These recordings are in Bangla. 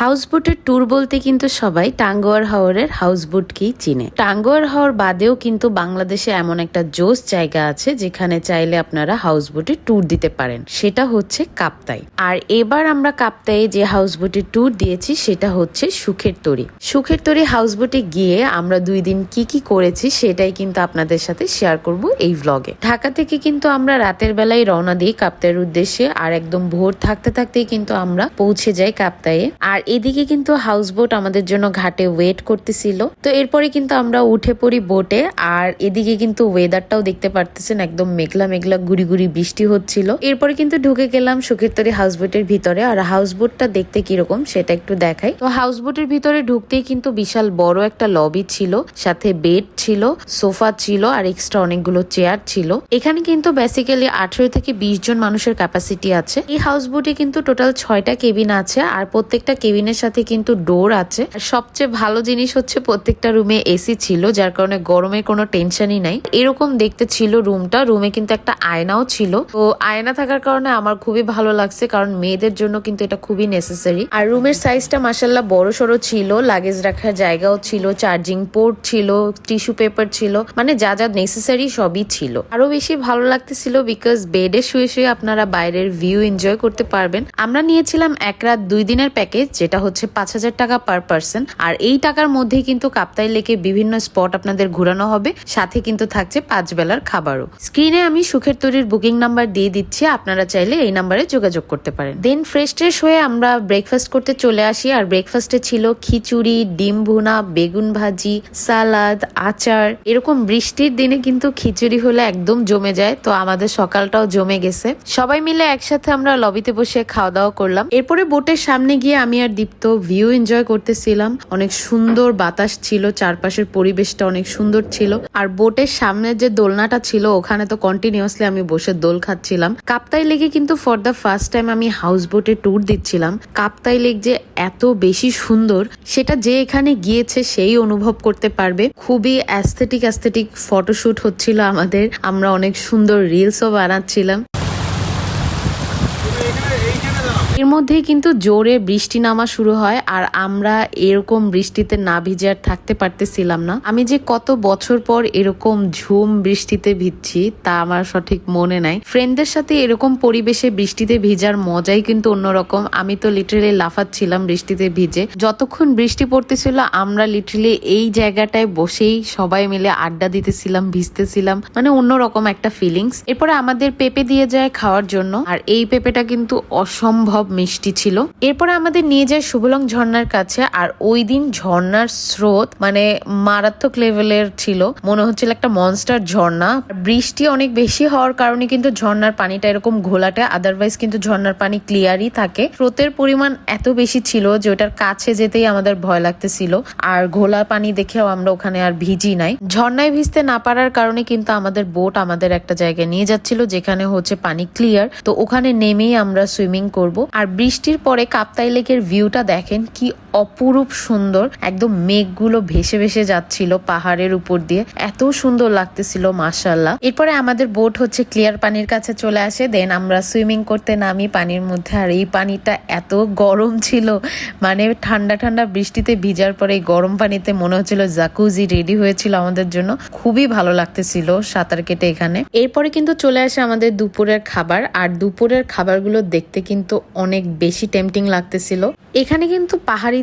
হাউসবোটের ট্যুর বলতে কিন্তু সবাই টাঙ্গুয়ার হাওরের হাউসবোটকেই চিনে। টাঙ্গুয়ার হাওর বাদেও কিন্তু বাংলাদেশে এমন একটা জোস জায়গা আছে যেখানে চাইলে আপনারা হাউসবোটে ট্যুর দিতে পারেন। সেটা হচ্ছে কাপ্তাই। আর এবার আমরা কাপ্তায়ে যে হাউসবোটে ট্যুর দিয়েছি সেটা হচ্ছে সুখের তরি। সুখের তরি হাউসবোটে গিয়ে আমরা দুই দিন কি কি করেছি সেটাই কিন্তু আপনাদের সাথে শেয়ার করব এই ভ্লগে ঢাকা থেকে কিন্তু আমরা রাতের বেলায় রওনা দিই কাপ্তাইয়ের উদ্দেশ্যে আর একদম ভোর থাকতে থাকতেই কিন্তু আমরা পৌঁছে যাই কাপ্তায়ে আর এদিকে কিন্তু হাউস বোট আমাদের জন্য ঘাটে ওয়েট করতেছিল। তো এরপরে কিন্তু আমরা উঠে পড়ি বোটে আর এদিকে কিন্তু ওয়েদারটাও দেখতে পারতেছেন, একদম মেঘলা মেঘলা গুড়ি গুড়ি বৃষ্টি হচ্ছিল। এরপরে কিন্তু ঢুকে গেলাম সুখেরতরি হাউস বোটের ভিতরে, আর হাউস বোটটা দেখতে কীরকম সেটা একটু দেখাই। তো হাউস বোটের ভিতরে ঢুকতেই কিন্তু বিশাল বড় একটা লবি ছিল, সাথে বেড ছিল, সোফা ছিল, আর এক্সট্রা অনেকগুলো চেয়ার ছিল। এখানে কিন্তু বেসিক্যালি আঠেরো থেকে বিশ জন মানুষের ক্যাপাসিটি আছে। এই হাউস বোটে কিন্তু টোটাল ছয়টা কেবিন আছে, আর প্রত্যেকটা কেবিনের সাথে কিন্তু ডোর আছে। সবচেয়ে ভালো জিনিস হচ্ছে প্রত্যেকটা রুমে এসি ছিল, যার কারণে গরমের কোনো টেনশনই নাই। এরকম দেখতে ছিল রুমটা, রুমে কিন্তু একটা আয়নাও ছিল। তো আয়না থাকার কারণে আমার খুবই ভালো লাগছে, কারণ মেয়েদের জন্য কিন্তু এটা খুবই নেসেসারি আর রুমের সাইজটা মাসাল্লাহ বড় সড়ো ছিল লাগেজ রাখার জায়গাও ছিল চার্জিং পোর্ট ছিল টিস্যু পেপার ছিল মানে যা যা নেসেসারি সবই ছিল। আরও বেশি ভালো লাগতেছিল বিকজ বেডে শুয়ে শুয়ে আপনারা বাইরের ভিউ এনজয় করতে পারবেন। আমরা নিয়েছিলাম এক রাত দুই দিনের প্যাকেজ যেটা হচ্ছে পাঁচ হাজার টাকা পার পার্সন আর এই টাকার মধ্যেই কিন্তু কাপ্তাই লেকে বিভিন্ন স্পট আপনাদের ঘোরানো হবে। সাথে কিন্তু থাকছে পাঁচ বেলার খাবারও। স্ক্রিনে আমি সুখের তরির বুকিং নাম্বার দিয়ে দিচ্ছি। আপনারা চাইলে এই নাম্বারে যোগাযোগ করতে পারেন। দেন ফ্রেশ ট্রেশ হয়ে আমরা ব্রেকফাস্ট করতে চলে আসি। আর ব্রেকফাস্টে ছিল খিচুড়ি, ডিম ভুনা, বেগুন ভাজি, সালাদ, আচার। এরকম বৃষ্টির দিনে কিন্তু খিচুড়ি হলে একদম জমে যায়। তো আমাদের সকালটাও জমে গেছে। সবাই মিলে একসাথে আমরা লবিতে বসে খাওয়া দাওয়া করলাম। এরপরে বোটের সামনে গিয়ে আমি আর দীপ্ত ভিউ এনজয় করতেছিলাম। অনেক সুন্দর বাতাস ছিল, চারপাশের পরিবেশটা অনেক সুন্দর ছিল। আর বোটের সামনের যে দোলনাটা ছিল, ওখানে তো কন্টিনিউয়াসলি আমি বসে দোল খাচ্ছিলাম। কাপ্তাই লেগে কিন্তু ফর দ্য ফার্স্ট টাইম আমি হাউস বোটে ট্যুর দিচ্ছিলাম। কাপ্তাই লেক যে এত বেশি সুন্দর, সেটা যে এখানে গিয়েছে সেই অনুভব করতে পারবে। খুবই অ্যাস্থেটিক অ্যাস্থেটিক ফটোশুট হচ্ছিল আমাদের। আমরা অনেক সুন্দর রিলসও বানাচ্ছিলাম। মধ্যেই কিন্তু জোরে বৃষ্টি নামা শুরু হয় আর আমরা এরকম বৃষ্টিতে না ভিজে আর থাকতে পারতেছিলাম না। আমি যে কত বছর পর এরকম ঝুম বৃষ্টিতে ভিজছি তা আমার সঠিক মনে নাই। ফ্রেন্ডদের সাথে এরকম পরিবেশে বৃষ্টিতে ভিজার মজাই কিন্তু অন্যরকম। আমি তো লিটারেলি লাফাচ্ছিলাম বৃষ্টিতে ভিজে। যতক্ষণ বৃষ্টি পড়তেছিল, আমরা লিটারেলি এই জায়গাটায় বসেই সবাই মিলে আড্ডা দিতেছিলাম, ভিজতেছিলাম মানে অন্যরকম একটা ফিলিংস এরপরে আমাদের পেঁপে দিয়ে যায় খাওয়ার জন্য, আর এই পেঁপেটা কিন্তু অসম্ভব মিষ্টি ছিল। এরপরে আমাদের নিয়ে যায় শুভলং ঝর্ণার কাছে, আর ওই দিন ঝর্ণার স্রোত মানে মারাত্মক লেভেলের ছিল। মনে হচ্ছিল একটা মনস্টার ঝর্ণা। বৃষ্টি অনেক বেশি হওয়ার কারণে কিন্তু ঝর্ণার পানিটা এরকম ঘোলাটে আদারওয়াইজ কিন্তু ঝর্ণার পানি ক্লিয়ারই থাকে। স্রোতের পরিমাণ এত বেশি ছিল যে ওটার কাছে যেতেই আমাদের ভয় লাগতেছিল। আর ঘোলা পানি দেখেও আমরা ওখানে আর ভিজি নাই। ঝর্ণায় ভিজতে না পারার কারণে কিন্তু আমাদের বোট আমাদের একটা জায়গায় নিয়ে যাচ্ছিল, যেখানে হচ্ছে পানি ক্লিয়ার তো ওখানে নেমেই আমরা সুইমিং করব। আর বৃষ্টির পরে কাপ্তাই লেকের ভিউটা দেখেন কি অপরূপ সুন্দর। একদম মেঘগুলো ভেসে ভেসে যাচ্ছিল পাহাড়ের উপর দিয়ে। এত সুন্দর লাগতেছিল মাসাল্লাহ এরপরে আমাদের বোট হচ্ছে ক্লিয়ার পানির কাছে চলে আসে। দেন আমরা সুইমিং করতে নামি পানির মধ্যে। আর এই পানিটা এত গরম ছিল। মানে ঠান্ডা ঠান্ডা বৃষ্টিতে ভিজার পরে এই গরম পানিতে মনে হচ্ছিল জাকুজি রেডি হয়েছিল আমাদের জন্য। খুবই ভালো লাগতেছিল সাঁতার কেটে এখানে। এরপরে কিন্তু চলে আসে আমাদের দুপুরের খাবার। আর দুপুরের খাবারগুলো দেখতে কিন্তু অনেক বেশি টেম্পটিং লাগতেছিল। এখানে কিন্তু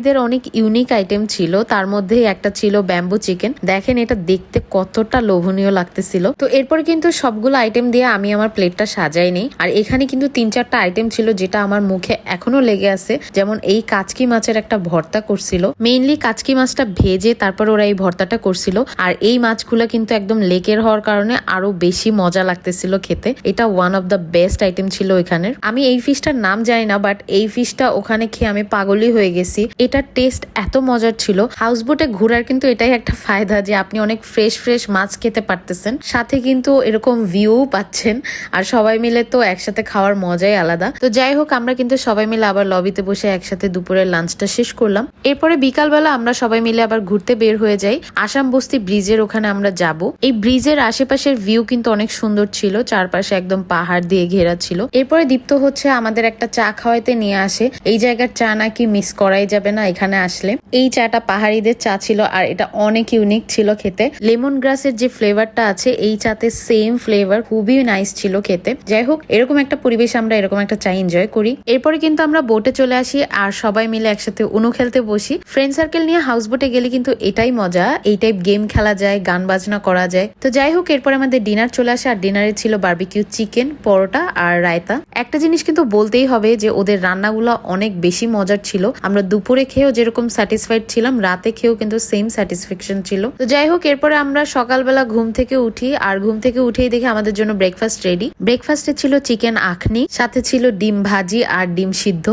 পাহাড়িদের অনেক ইউনিক আইটেম ছিল। তার মধ্যে একটা ছিল ব্যাম্বু চিকেন দেখেন, এটা দেখতে কতটা লোভনীয় লাগতেছিল। তো এরপর কিন্তু সবগুলো আইটেম দিয়ে আমি আমার প্লেটটা সাজাইনি আর এখানে কিন্তু তিন চারটা আইটেম ছিল যেটা আমার মুখে এখনও লেগে আছে। যেমন এই কাচকি মাছের একটা ভর্তা করছিল। মেইনলি কাচকি মাছটা ভেজে তারপর ওরা এই ভর্তাটা করছিল। আর এই মাছগুলো কিন্তু একদম লেকের হওয়ার কারণে আরও বেশি মজা লাগতেছিল খেতে। এটা one of the best item ছিল এখানের আমি এই ফিশটার নাম জানি না বাট এই ফিশটা ওখানে খেয়ে আমি পাগলই হয়ে গেছি। এটার টেস্ট এত মজার ছিল। হাউস বোটে ঘোরার কিন্তু এটাই একটা ফায়দা যে আপনি অনেক ফ্রেশ ফ্রেশ মাছ খেতে পারতেছেন। সাথে কিন্তু এরকম ভিউ পাচ্ছেন। আর সবাই মিলে তো একসাথে খাওয়ার মজাই আলাদা। তো যাই হোক, আমরা কিন্তু সবাই মিলে আবার লবিতে বসে একসাথে দুপুরের লাঞ্চটা শেষ করলাম। এরপরে বিকালবেলা আমরা সবাই মিলে আবার ঘুরতে বের হয়ে যাই। আসাম বস্তি ব্রিজের ওখানে আমরা যাব। এই ব্রিজের আশেপাশের ভিউ কিন্তু অনেক সুন্দর ছিল। চারপাশে একদম পাহাড় দিয়ে ঘেরা ছিল। এরপরে দীপ্ত হচ্ছে আমাদের একটা চা খাওয়াইতে নিয়ে আসে। এই জায়গার চা নাকি মিস করাই যাবে না। এখানে আসলে। এই চাটা পাহাড়িদের চা ছিল আর এটা অনেক ইউনিক ছিল খেতে। লেমন গ্রাসের যে ফ্লেভারটা আছে, এই চাতে সেম ফ্লেভার খুবই নাইস ছিল খেতে। যাই হোক, এরকম একটা পরিবেশ আমরা এরকম একটা চা এনজয় করি। এরপরে কিন্তু আমরা বোটে চলে আসি আর সবাই মিলে একসাথে উনু খেলতে বসি। ফ্রেন্ড সার্কেল নিয়ে হাউস বোটে গেলে কিন্তু এটাই মজা। এই টাইপ গেম খেলা যায়, গান বাজনা করা যায়। তো যাই হোক, এরপর আমাদের ডিনার চলে আসে আর ডিনারে ছিল বার্বিকিউ চিকেন পরোটা আর রায়তা। একটা জিনিস কিন্তু বলতেই হবে যে, ওদের রান্নাগুলো অনেক বেশি মজার ছিল। আমরা দুপুরে খেয়েও যেরকম স্যাটিসফাইড ছিলাম, রাতে খেয়েও কিন্তু সেম স্যাটিসফ্যাকশন ছিল। তো যাই হোক, এরপরে আমরা সকালবেলা ঘুম থেকে উঠি, আর ঘুম থেকে উঠেই দেখি আমাদের জন্য ব্রেকফাস্ট রেডি ব্রেকফাস্টে ছিল চিকেন আখনি, সাথে ছিল ডিম ভাজি আর ডিম সিদ্ধ।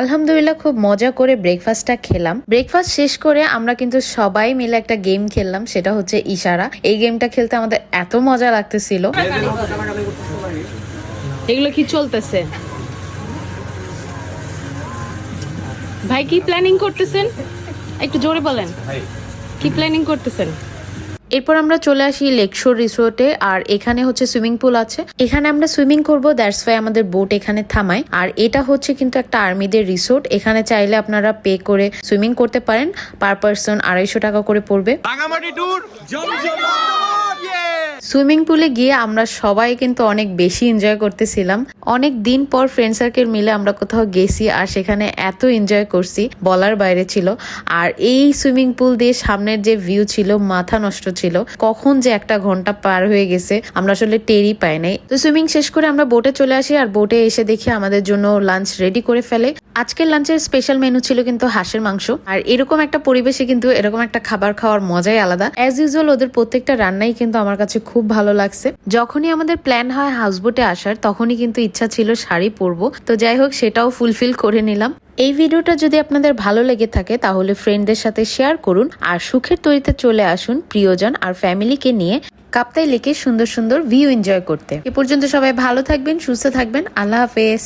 আলহামদুলিল্লাহ খুব মজা করে ব্রেকফাস্টটা খেলাম। ব্রেকফাস্ট শেষ করে আমরা কিন্তু সবাই মিলে একটা গেম খেললাম, সেটা হচ্ছে ইশারা। এই গেমটা খেলতে আমাদের এত মজা লাগতেছিল। এগুলো কি চলতেছে? ভাই কি প্ল্যানিং করতেছেন? একটু জোরে বলেন। কি প্ল্যানিং করতেছেন? এরপর আমরা চলে আসি লেকশোর রিসোর্টে আর এখানে হচ্ছে সুইমিং পুল আছে। এখানে আমরা সুইমিং করব দ্যাটস ওয়াই আমাদের বোট এখানে থামায়। আর এটা হচ্ছে কিন্তু একটা আর্মিদের রিসোর্ট এখানে চাইলে আপনারা পে করে সুইমিং করতে পারেন। পার পার্সন আড়াইশো টাকা করে পড়বে। সুইমিং পুলে গিয়ে আমরা সবাই কিন্তু অনেক বেশি এনজয় করতেছিলাম। অনেক দিন পর ফ্রেন্ড সার্কেল মিলে আমরা কোথাও গেছি আর সেখানে এত এনজয় করছি বলার বাইরে ছিল। আর এই সুইমিং পুল দিয়ে সামনের যে ভিউ ছিল মাথা নষ্ট ছিল, কখন যে একটা ঘণ্টা পার হয়ে গেছে, আমরা আসলে টেরই পাই নাই। তো সুইমিং শেষ করে আমরা বোটে চলে আসি আর বোটে এসে দেখি আমাদের জন্য লাঞ্চ রেডি করে ফেলে। আজকের লাঞ্চের স্পেশাল মেনু ছিল কিন্তু হাঁসের মাংস। আর এরকম একটা পরিবেশে কিন্তু এরকম একটা খাবার খাওয়ার মজাই আলাদা। অ্যাজ ইউজুয়াল ওদের প্রত্যেকটা রান্নাই কিন্তু আমার কাছে খুব ভালো লাগছে। যখনই আমাদের প্ল্যান হয় হাউসবোটে আসার, তখনই কিন্তু ইচ্ছা ছিল শাড়ি পরবো। তো যাই হোক, সেটাও ফুলফিল করে নিলাম। এই ভিডিওটা যদি আপনাদের ভালো লেগে থাকে, তাহলে ফ্রেন্ডদের সাথে শেয়ার করুন আর সুখের তৈরিতে চলে আসুন প্রিয়জন আর ফ্যামিলিকে নিয়ে কাপ্তাই লেকে সুন্দর সুন্দর ভিউ এনজয় করতে। এ পর্যন্ত সবাই ভালো থাকবেন, সুস্থ থাকবেন। আল্লাহ হাফেজ।